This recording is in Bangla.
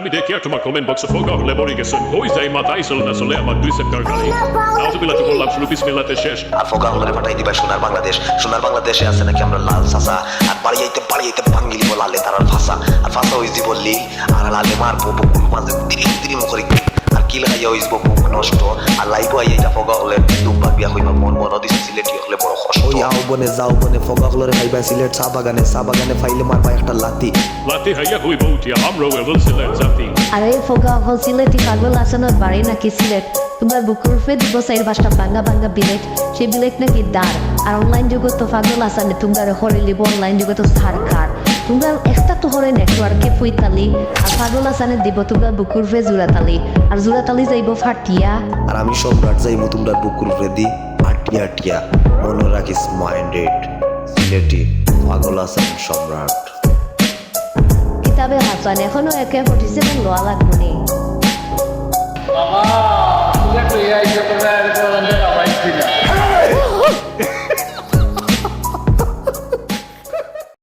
আমি দেখি আর তোমার কমেন্ট বক্সে ফোকা হলে মরে গেছেন ওই যাই মাথায় চলে না চলে আমার দুই সেক্টর গাড়ি। নাউজুবিল্লাহ তো বললাম শুরু বিসমিল্লাতে শেষ। আর ফোকা হলে পাঠাই দিবা সোনার বাংলাদেশ। সোনার বাংলাদেশে আছে নাকি আমরা লাল সাসা আর বাড়িয়াইতে বাড়িয়াইতে ভাঙ্গি দিব লালে তার ভাষা। আর ভাষা হইস দিব লি আর লালে মারবো বুকুর মাঝে তিরিম তিরিম করে আর কি খাইয়া হইস আর লাইবো আইয়া ফোকা হলে দুবার বিয়া হইবা মন মন দিছে সিলেটি হলে বড় কষ্ট ওই আও বনে যাও বনে ফগা হলরে খাইবা সিলেট চা বাগানে চা বাগানে ফাইলে মারবা একটা লাতি লাতি হাইয়া হই বউটিয়া আমরাও এমন সিলেট জাতি। আরে ফোকা হল সিলেটি পাগল আসানোর বাড়ি নাকি সিলেট? তোমার বুকুর ফে দিব চাইর পাঁচটা বাঙ্গা বাঙ্গা বিলেট সেই বিলেট নাকি দাঁড়। আর অনলাইন যুগত তো পাগল আসানে তোমরা হরে লিব অনলাইন যুগত সারকার তোমরা একটা তো হরে নেটওয়ার্কে ফুইতালি আর পাগল আসানে দিব তোমরা বুকুর ফে জুড়াতালি আর জুড়াতালি যাইব ফাটিয়া। আর আমি সম্রাট যাইমু তোমরা বুকুর ফ্রেদি আটিয়া টিয়া। মনে রাখিস মাইন্ডেড সিলেটি পাগল আছেন সম্রাট কিতাবে হাসান এখনও একে সেভেন লোয়া লাগবো নি আইছে